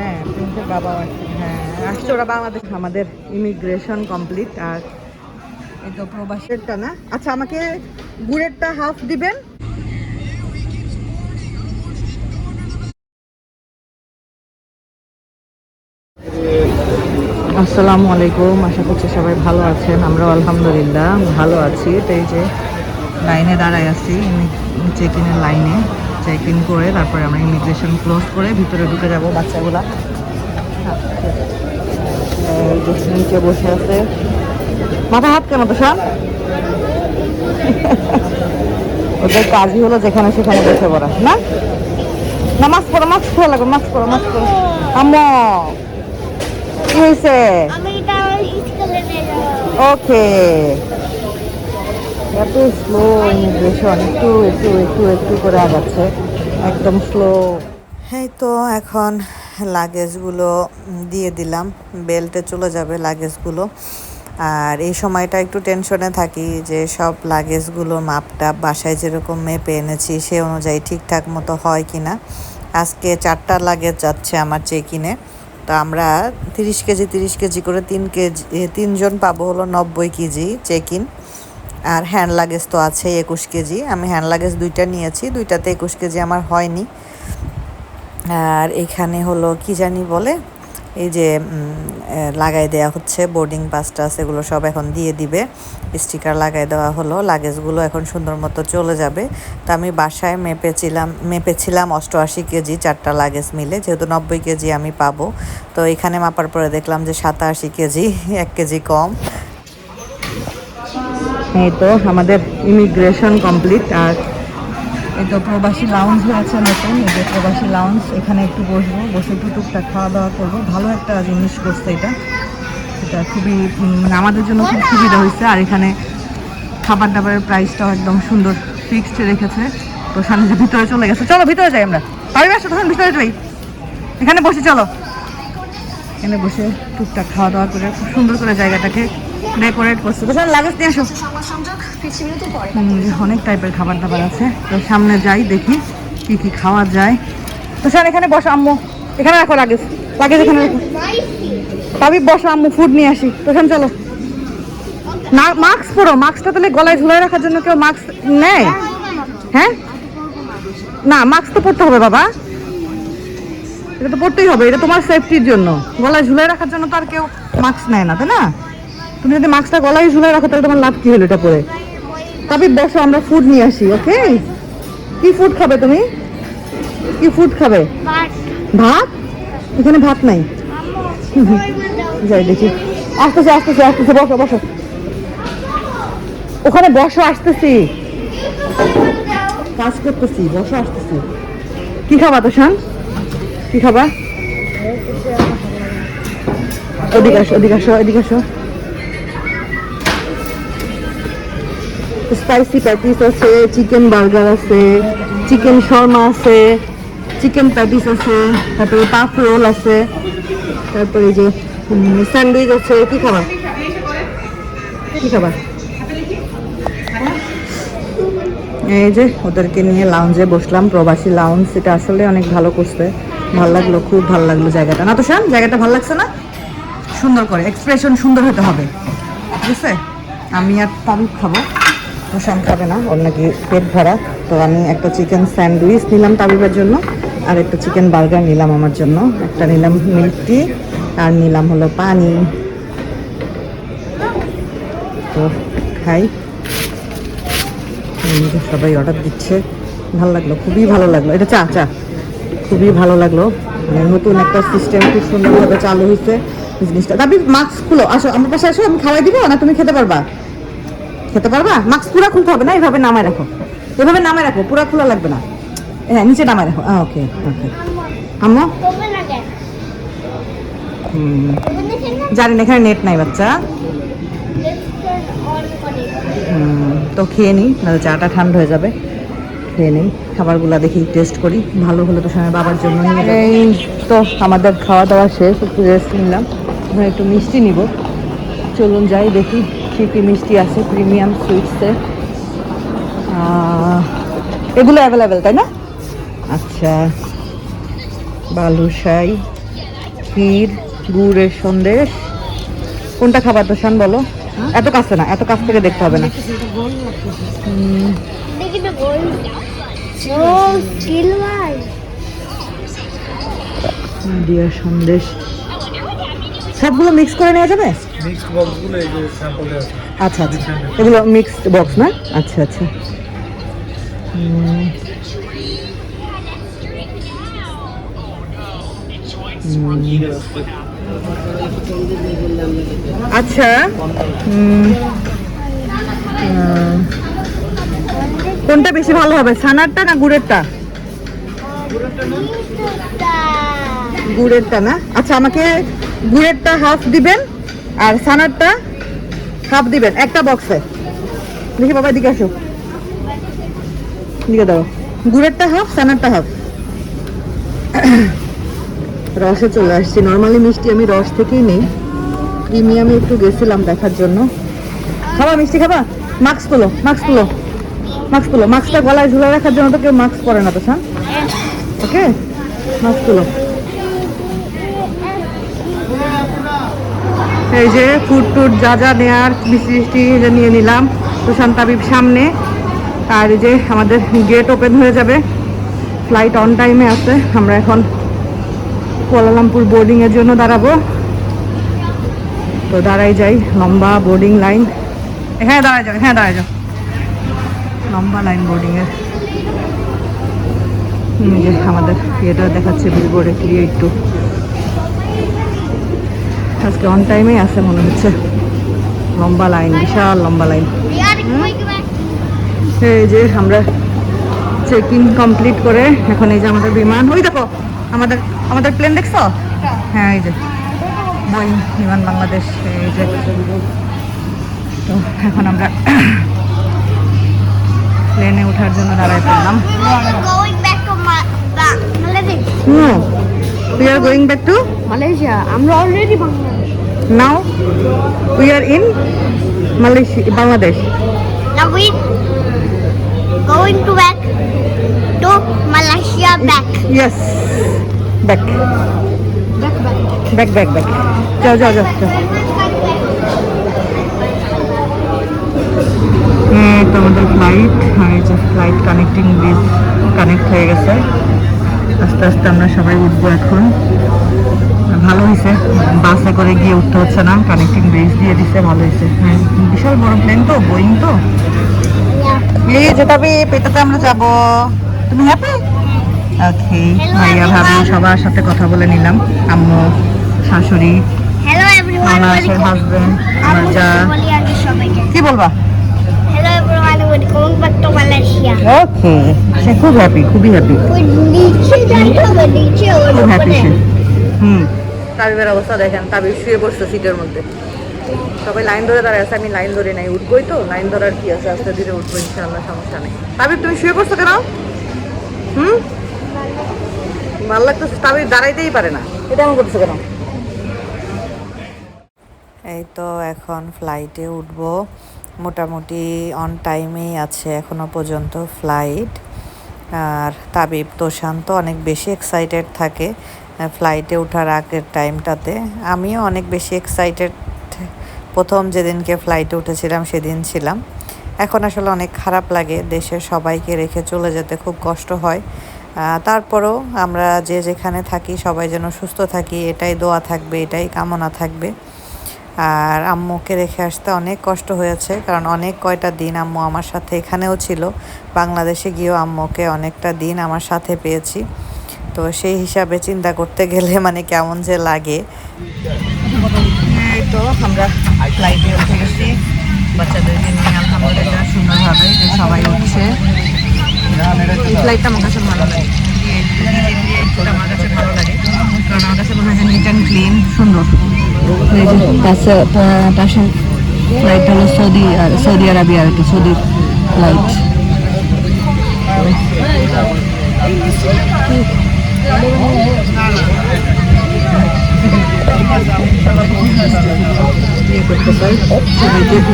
হ্যাঁ প্রিন্সের হ্যাঁ আসছে ওরা বাংলাদেশ। আমাদের ইমিগ্রেশন কমপ্লিট আর এই প্রবাসেরটা না? আচ্ছা আমাকে গুড়েরটা হাফ দিবেন? আসসালামু আলাইকুম, আশা করছি সবাই ভালো আছেন। আমরাও আলহামদুলিল্লাহ ভালো আছি। তো এই যে লাইনে দাঁড়ায় আছি চেক ইনের লাইনে। চেক ইন করে তারপরে আমরা ইমিগ্রেশন ক্লোজ করে ভিতরে ঢুকে যাব বাচ্চাগুলা। নিচে বসে আছে। মাথা হাত কেন তো শান ওদের কাজই হলো যেখানে সেখানে বসে পড়া না? না মাস্ক পরো মাস্ক খোলা লাগবে মাস্ক পরো মাস্ক পরো। আম্মা কি হয়েছে? ওকে এত স্লো ইমিগ্রেশন একটু একটু একটু একটু করে আগাচ্ছে, একদম স্লো এই তো এখন লাগেজগুলো দিয়ে দিলাম বেল্টে চলে যাবে লাগেজগুলো আর এই সময়টা একটু টেনশনে থাকি যে সব লাগেজগুলো মাপটা বাসায় যেরকম মেপে এনেছি, সে অনুযায়ী ঠিকঠাক মতো হয় কি না আজকে চারটা লাগেজ যাচ্ছে আমার চেক-ইনে তো আমরা তিরিশ কেজি তিরিশ কেজি করে তিন কেজি, তিনজন পাবো হলো নব্বই কেজি চেক আর হ্যান্ড লাগেজ তো আছে একুশ কেজি। আমি হ্যান্ড লাগেজ দুইটা নিয়েছি, দুইটাতে একুশ কেজি আমার হয়নি। আর এখানে হলো কি জানি বলে, এই যে লাগাই দেওয়া হচ্ছে বোর্ডিং পাসটা এগুলো সব এখন দিয়ে দিবে। স্টিকার লাগাই দেওয়া হলো, লাগেজগুলো এখন সুন্দর মতো চলে যাবে। তো আমি বাসায় মেপেছিলাম মেপেছিলাম অষ্টআশি কেজি চারটা লাগেজ মিলে, যেহেতু নব্বই কেজি আমি পাবো। তো এখানে মাপার পরে দেখলাম যে সাতাশি কেজি, এক কেজি কম। এই তো আমাদের ইমিগ্রেশন কমপ্লিট আর এই তো প্রবাসী লাউঞ্জ হয়েছে নতুন, এই যে প্রবাসী লাউঞ্জ এখানে একটু বসবো, বসে একটু টুকটাক খাওয়া দাওয়া করব। ভালো একটা জিনিস করছে এটা। এটা খুবই মানে আমাদের জন্য খুব সুবিধা হয়েছে, আর এখানে খাবার দাবারের প্রাইসটাও একদম সুন্দর ফিক্সড রেখেছে। তো সামনে ভিতরে চলে গেছে, চলো ভিতরে যাই আমরা। পারবি আসো, তখন ভিতরে যাই। এখানে বসে চলো। এখানে বসে টুকটাক খাওয়া দাওয়া করে, খুব সুন্দর করে জায়গাটাকে ডেকোরেট করছে। তো লাগেজ নিয়ে আসো। অনেক টাইপের খাবার দাবার আছে। তো সামনে যাই দেখি কি কি খাওয়া যায়। তো স্যার এখানে বসো আম্মু। এখানে রাখো লাগেজ। লাগেজ এখানে রাখো। বসো আম্মু ফুড নিয়ে আসি। তো চলো। না মাস্ক পরো। মাস্কটা তাহলে গলায় ঝুলাই রাখার জন্য কেউ মাস্ক নেয়? হ্যাঁ? না মাস্ক তো পরতে হবে বাবা। এটা তো পরতেই হবে। এটা তোমার সেফটির জন্য। গলায় ঝুলাই রাখার জন্য তো আর কেউ মাস্ক নেয় না তাই না? তুমি যদি মাস্কটা গলায় ঝুলাই রাখো, তাহলে তোমার লাভ কি হলো এটা পরে? তবে বসো আমরা ফুড নিয়ে আসি ওকে কি ফুড খাবে তুমি? কি ফুড খাবে? ভাত? এখানে ভাত নাই। যাই দেখি। আসতেছে আসতেছে আসতেছে, বসো বসো। ওখানে বসো, আসতেছি। কাজ করতেছি, বসো, আসতেছি। কি খাবা তো শান কি খাবা? ওদিকে আসো ওদিকে আসো এদিকে আসো। স্পাইসি প্যাটিস আছে চিকেন বার্গার আছে চিকেন শর্মা আছে চিকেন প্যাটিস আছে, তারপরে পাফ রোল আছে, তারপরে যে স্যান্ডউইচ আছে, কি খাবার কি খাবার এই যে, ওদেরকে নিয়ে লাউঞ্জে বসলাম, প্রবাসী লাউঞ্জ এটা আসলে অনেক ভালো করছে। ভালো লাগল, খুব ভালো লাগল জায়গাটা। না তো শান জায়গাটা ভালো লাগছে না? সুন্দর করে এক্সপ্রেশন সুন্দর হতে হবে। ঠিক আছে আমি আর তাবিব খাব। প্রশান খাবে না। ওর নাকি পেট ভরা। তো আমি একটা চিকেন স্যান্ডউইচ নিলাম তাবিবের জন্য, আর একটা চিকেন বার্গার নিলাম আমার জন্য। একটা নিলাম মিল্ক টি আর নিলাম হলো পানি। তো খাই। সবাই অর্ডার দিচ্ছে। ভালো লাগল, খুবই ভালো লাগল। এটা চা চা। খুবই ভালো লাগল। মানে নতুন একটা সিস্টেম খুব সুন্দরভাবে চালু হয়েছে। জিনিসটা তাবি মাস্ক খুলো। আসো, আমার পাশে আসো, আমি খাওয়াই দিব না? তুমি খেতে পারবা? খেতে পারবা? মাস্ক পুরো খুলতে হবে না, এভাবে নামায় রাখো। এভাবে নামায় রাখো, পুরো খোলা লাগবে না। হ্যাঁ নিচে নামায় রাখো। ওকে ওকে আম্মু? না না না, এখানে নেট নাই বাচ্চা। তো খেয়ে নিই নাহলে চাটা ঠান্ডা হয়ে যাবে। খেয়ে নিই, খাবারগুলো দেখি টেস্ট করি। ভালো হলে তো সময় বাবার জন্য এই তো, আমাদের খাওয়া দাওয়া শেষ, একটু রেস্ট নিলাম। একটু মিষ্টি নিব। চলুন যাই, দেখি। কী কী মিষ্টি আছে প্রিমিয়াম সুইটসে এগুলো অ্যাভেলেবেল তাই না? আচ্ছা বালুশাই ক্ষীর গুড়ের সন্দেশ। কোনটা খাবার তো শান বলো এত কাছে না এত কাছ থেকে দেখতে হবে না। সবগুলো মিক্স করে নেওয়া যাবে? মিক্সড বক্সগুলো এই যে স্যাম্পলে আছে। আচ্ছা আচ্ছা। এগুলো মিক্সড বক্স না? আচ্ছা আচ্ছা। আচ্ছা কোনটা বেশি ভালো হবে ছানারটা না গুড়েরটা? গুড়েরটা। না? আচ্ছা আমাকে গুড়েরটা হাফ দিবেন আর ছানারটা হাফ দিবেন, একটা বক্সে দেখি বাবা, এদিকে আসো। দিকে দাও গুড়েরটা হাফ ছানারটা হাফ। রসে চলে আসছি। নর্মালি মিষ্টি আমি রস থেকেই নেই। প্রিমিয়ামে একটু গেছিলাম দেখার জন্য। খাবা, মিষ্টি খাবা? মাস্ক তুলো মাস্ক তুলো। মাস্ক তুলো। মাস্কটা গলায় ঝুলে রাখার জন্য তো কেউ মাস্ক পরে না তো হ্যাঁ ওকে? মাস্ক তুলো। এই যে ফুড টুট যা যা নেওয়ার মিষ্টি মিষ্টি নিয়ে নিলাম। সুশান্ত আবিব সামনে। আর এই যে আমাদের গেট ওপেন হয়ে যাবে। ফ্লাইট অন টাইমে আছে। আমরা এখন কুয়ালালামপুর বোর্ডিংয়ের জন্য দাঁড়াবো। তো দাঁড়াই যাই। লম্বা বোর্ডিং লাইন হ্যাঁ দাঁড়ায় যাও হ্যাঁ দাঁড়ায় যাও। লম্বা লাইন বোর্ডিংয়ের আমাদের ইয়েটা দেখাচ্ছে বিলবোর্ডে ক্রিয়েট টু আজকে অন টাইমেই আছে মনে হচ্ছে। লম্বা লাইন বিশাল লম্বা লাইন এই যে আমরা চেক ইন কমপ্লিট করে এখন এই যে আমাদের বিমান। ওই দেখো আমাদের আমাদের প্লেন দেখছ? হ্যাঁ এই যে। বোয়িং বিমান বাংলাদেশ এই যে। তো এখন আমরা প্লেনে ওঠার জন্য দাঁড়ায় পড়লাম. No we are going back to Malaysia. আমরা already Bangladesh. Now we are in Malaysia Bangladesh Now we going to back to Malaysia back. Back Back back. Back back যাও যাও যাও যাও। এই তো আমাদের ফ্লাইট এই যে ফ্লাইট কানেক্টিং ব্রিজ কানেক্ট হয়ে গেছে আস্তে আস্তে আমরা সবাই উঠবো এখন ভালো হয়েছে বাসে করে গিয়ে উঠতে হচ্ছে না কানেক্টিং ব্রিজ দিয়ে দিছে ভালো হয়েছে হ্যাঁ বিশাল বড় প্লেন তো বোয়িং তো। এই পেটাতে আমরা যাব। তুমি হ্যাপি ওকে ভাইয়া ভাবি সবার সাথে কথা বলে নিলাম। আম্মু শাশুড়ি. হাজবেন্ড আমার যা। কি বলবা. ওকে সে খুব হ্যাপি খুবই হ্যাপি খুব হ্যাপি সে। হুম। তাবিবের অবস্থা দেখেন তাবিব শুয়ে বসছে সিটের মধ্যে। সবাই লাইন ধরে দাঁড়ায় আছে আমি লাইন ধরে নাই উঠবোই তো? লাইন ধরার কি আছে? আস্তে ধীরে উঠবো ইনশাআল্লাহ সমস্যা নেই। তাবিব তুমি শুয়ে পড়ছো কেন? হুম? ভালো লাগতেছে তাবিব দাঁড়াইতেই পারে না। এটা কেন? এই তো এখন ফ্লাইটে উঠব। মোটামুটি অন টাইমেই আছে এখনও পর্যন্ত ফ্লাইট আর তাবিব তোষান্ত অনেক বেশি এক্সাইটেড থাকে। ফ্লাইটে ওঠার আগের টাইমটাতে আমিও অনেক বেশি এক্সাইটেড প্রথম যেদিনকে ফ্লাইটে উঠেছিলাম, সেদিন ছিলাম। এখন আসলে অনেক খারাপ লাগে দেশের সবাইকে রেখে চলে যেতে খুব কষ্ট হয়। তারপরেও আমরা যে যেখানে থাকি, সবাই যেন সুস্থ থাকি, এটাই দোয়া থাকবে, এটাই কামনা থাকবে। আর আম্মুকে রেখে আসতে অনেক কষ্ট হয়েছে, কারণ অনেক কয়টা দিন আম্মু আমার সাথে এখানেও ছিল। বাংলাদেশে গিয়েও আম্মুকে অনেকটা দিন আমার সাথে পেয়েছি। তো সেই হিসাবে চিন্তা করতে গেলে মানে কেমন যে লাগে। তো আমরা ফ্লাইটে সুন্দরভাবে সবাই উঠছে। ফ্লাইটটা আমার কাছে ভালো লাগে। সৌদি আর সৌদি আরবিয়া আর কি, সৌদি ফ্লাইট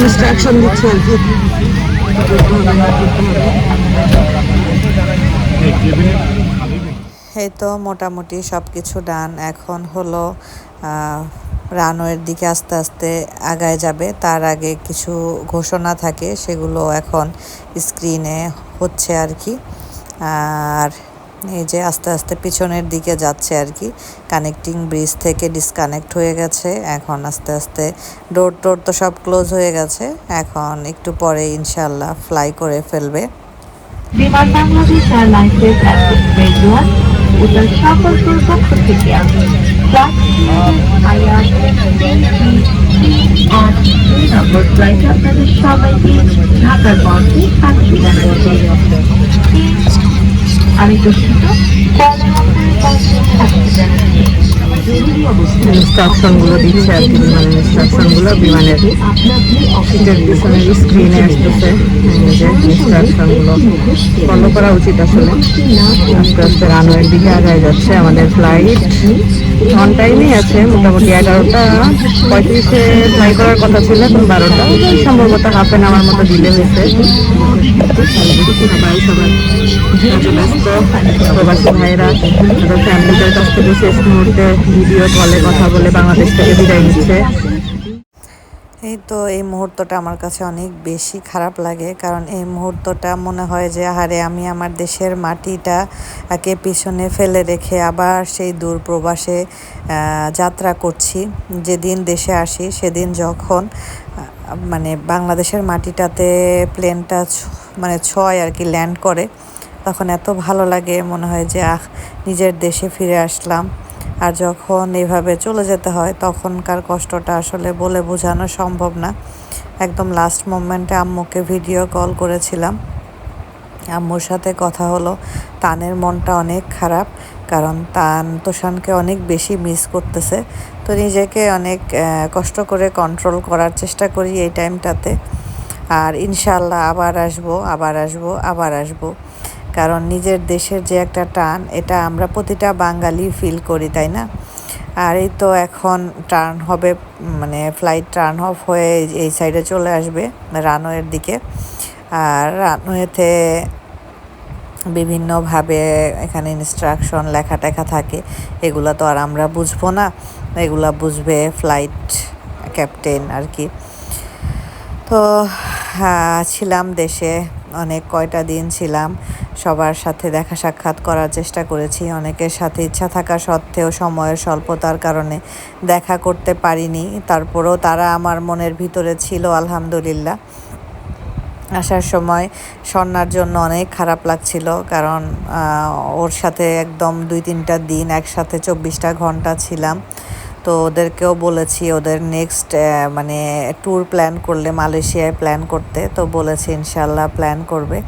ইনস্ট্রাকশন দিচ্ছে এই তো মোটামুটি সব কিছু ডান এখন হলো রানওয়ের দিকে আস্তে আস্তে আগায় যাবে। তার আগে কিছু ঘোষণা থাকে, সেগুলো এখন স্ক্রিনে হচ্ছে আর কি। আর এই যে আস্তে আস্তে পিছনের দিকে যাচ্ছে আর কি। কানেক্টিং ব্রিজ থেকে ডিসকানেক্ট হয়ে গেছে। এখন আস্তে আস্তে ডোর টোর তো সব ক্লোজ হয়ে গেছে। এখন একটু পরে ইনশাল্লাহ ফ্লাই করে ফেলবে। বিমান বাংলাদেশ এয়ারলাইন্সের ও সকল পক্ষ থেকে নম্বর ফ্লাইটে আপনাদের সবাইকে ঢাকার পথে স্বাগত জানাচ্ছি। আমি দুঃখিত ইনস্ট্রাকশনগুলো দিচ্ছে আর কি, বিমানের ইনস্ট্রাকশনগুলো বিমানের সিটের স্ক্রিনে আসতেছে। যে ইনস্ট্রাকশনগুলো ফলো করা উচিত আসলে। আস্তে আস্তে রানওয়ের দিকে আগায় যাচ্ছে আমাদের ফ্লাইট অন টাইমেই আছে, মোটামুটি এগারোটা। পঁয়ত্রিশে ফ্লাই করার কথা ছিল, এখন বারোটা। সম্ভবত হাফ অ্যান আওয়ার মতো ডিলে হয়েছে। সবাই সবাই প্রবাসী ভাইয়েরা তাদের ফ্যামিলিদের কাছ থেকে শেষ মুহূর্তে ভিডিও কলে কথা বলে বাংলাদেশ থেকে বিদায় নিচ্ছে। এই তো এই মুহূর্তটা আমার কাছে অনেক বেশি খারাপ লাগে, কারণ এই মুহূর্তটা মনে হয় যে, আহারে, আমি আমার দেশের মাটিটা কে পিছনে ফেলে রেখে আবার সেই দূর প্রবাসে যাত্রা করছি। যেদিন দেশে আসি, সেদিন যখন মানে বাংলাদেশের মাটিটাতে প্লেনটা মানে ছয় আর কি ল্যান্ড করে তখন এত ভালো লাগে, মনে হয় যে, আহ, নিজের দেশে ফিরে আসলাম। আর যখন এভাবে চলে যেতে হয়, তখনকার কষ্টটা আসলে বলে বোঝানো সম্ভব না। একদম লাস্ট মোমেন্টে আম্মুকে ভিডিও কল করেছিলাম। আম্মুর সাথে কথা হলো। তানের মনটা অনেক খারাপ, কারণ তান তোষানকে অনেক বেশি মিস করতেছে। তো নিজেকে অনেক কষ্ট করে কন্ট্রোল করার চেষ্টা করি এই টাইমটাতে আর ইনশাল্লাহ আবার আসব আবার আসব আবার আসব। কারণ নিজের দেশের যে একটা টান, এটা আমরা প্রতিটা বাঙালি ফিল করি, তাই না? আর এই তো এখন টার্ন হবে মানে ফ্লাইট টার্ন অফ হয়ে এই- সাইডে চলে আসবে রানওয়ের দিকে। আর রানওয়েতে বিভিন্নভাবে এখানে ইনস্ট্রাকশন লেখা টেখা থাকে, এগুলো তো আর আমরা বুঝব না। এগুলা বুঝবে ফ্লাইট ক্যাপ্টেন আর কি। তো ছিলাম দেশে। অনেক কয়টা দিন ছিলাম। সবার সাথে দেখা সাক্ষাৎ করার চেষ্টা করেছি। অনেকের সাথে ইচ্ছা থাকা সত্ত্বেও সময়ের স্বল্পতার কারণে দেখা করতে পারিনি। তারপরেও তারা আমার মনের ভিতরে ছিল, আলহামদুলিল্লাহ। আসার সময় স্বর্ণার জন্য অনেক খারাপ লাগছিল কারণ ওর সাথে একদম দুই তিনটা দিন একসাথে চব্বিশটা ঘণ্টা ছিলাম। তো ওদেরকেও বলেছি ওদের নেক্সট মানে ট্যুর প্ল্যান করলে, মালয়েশিয়ায় প্ল্যান করতে, তো বলেছি ইনশাল্লাহ প্ল্যান করবে।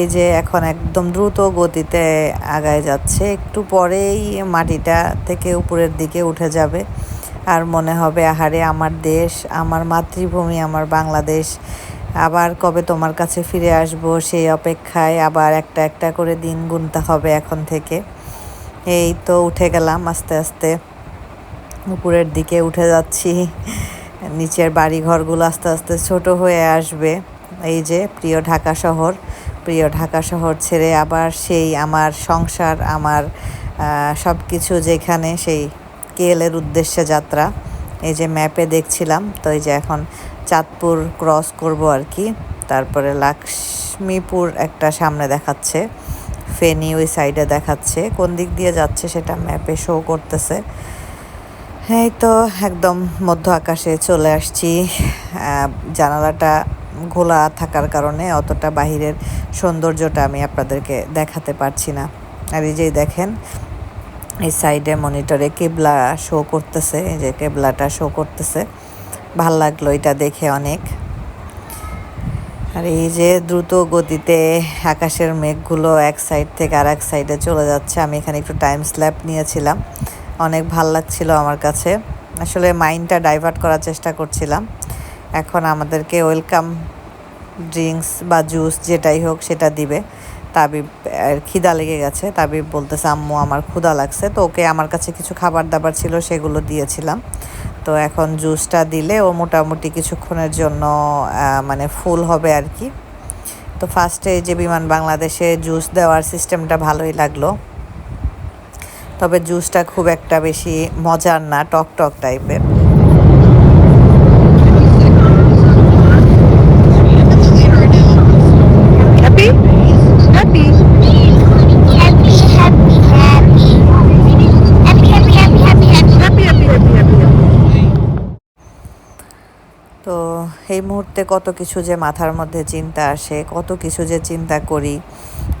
এই যে এখন একদম দ্রুত গতিতে আগায় যাচ্ছে, একটু পরেই মাটিটা থেকে উপরের দিকে উঠে যাবে। আর মনে হবে, আহারে আমার দেশ, আমার মাতৃভূমি, আমার বাংলাদেশ, আবার কবে তোমার কাছে ফিরে আসব সেই অপেক্ষায় আবার একটা একটা করে দিন গুনতে হবে এখন থেকে। এই তো উঠে গেলাম আস্তে আস্তে। উপরের দিকে উঠে যাচ্ছি। নিচের বাড়ি ঘরগুলো আস্তে আস্তে ছোট হয়ে আসবে। এই যে প্রিয় ঢাকা শহর, প্রিয় ঢাকা শহর ছেড়ে আবার সেই আমার সংসার, আমার সব কিছু যেখানে সেই কেএলের উদ্দেশ্যে যাত্রা। এই যে ম্যাপে দেখছিলাম, তো এই যে এখন চাঁদপুর ক্রস করব আর কি। তারপরে লক্ষ্মীপুর একটা সামনে দেখাচ্ছে, ফেনি ওই সাইডে দেখাচ্ছে। কোন দিক দিয়ে যাচ্ছে সেটা ম্যাপে শো করতেছে। এই তো একদম মধ্য আকাশে চলে আসছি। জানালাটা ঘোলা থাকার কারণে অতটা বাহিরের সৌন্দর্যটা আমি আপনাদেরকে দেখাতে পারছি না। আর এই যে দেখেন, এই সাইডে মনিটরে কেবলা শো করতেছে, এই যে কেবলাটা শো করতেছে। ভালো লাগল এটা দেখে অনেক। আর এই যে দ্রুত গতিতে আকাশের মেঘগুলো এক সাইড থেকে আর এক সাইডে চলে যাচ্ছে। আমি এখানে একটু টাইম স্ল্যাপ নিয়েছিলাম। অনেক ভালো লাগছিল আমার কাছে। আসলে মাইন্ডটা ডাইভার্ট করার চেষ্টা করছিলাম। এখন আমাদেরকে ওয়েলকাম ড্রিঙ্কস বা জুস যেটাই হোক সেটা দিবে। তাবিব খিদা লেগে গেছে। তাবিব বলতেছে, আম্মু, আমার ক্ষুদা লাগছে। তো ওকে আমার কাছে কিছু খাবার দাবার ছিল, সেগুলো দিয়েছিলাম। তো এখন জুসটা দিলে ও মোটামুটি কিছুক্ষণের জন্য মানে ফুল হবে আর কি। তো ফার্স্টে যে বিমান বাংলাদেশে জুস দেওয়ার সিস্টেমটা ভালোই লাগল। তবে জুসটা খুব একটা বেশি মজার না টক টক টাইপের। Happy happy Happy, happy, happy. Happy, happy, happy, happy, happy. Happy happy happy happy তো এই মুহূর্তে কত কিছু যে মাথার মধ্যে চিন্তা আসে কত কিছু যে চিন্তা করি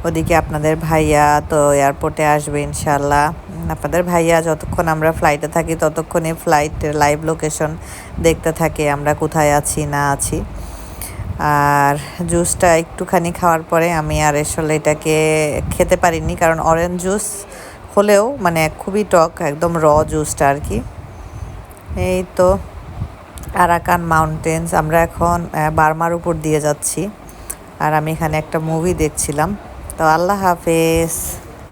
ওদিকে আপনাদের ভাইয়া তো এয়ারপোর্টে আসবে ইনশাল্লাহ। আপনাদের ভাইয়া যতক্ষণ আমরা ফ্লাইটে থাকি, ততক্ষণে ফ্লাইটের লাইভ লোকেশন দেখতে থাকে আমরা কোথায় আছি, না আছি। আর জুসটা একটুখানি খাওয়ার পরে আমি আর আসলে এটাকে খেতে পারিনি, কারণ অরেঞ্জ জুস হলেও মানে খুবই টক, একদম র জুসটা আর কি। এই তো আরাকান মাউন্টেন্স আমরা এখন বার্মার উপর দিয়ে যাচ্ছি। আর আমি এখানে একটা মুভি দেখছিলাম। তো আল্লাহ হাফেজ।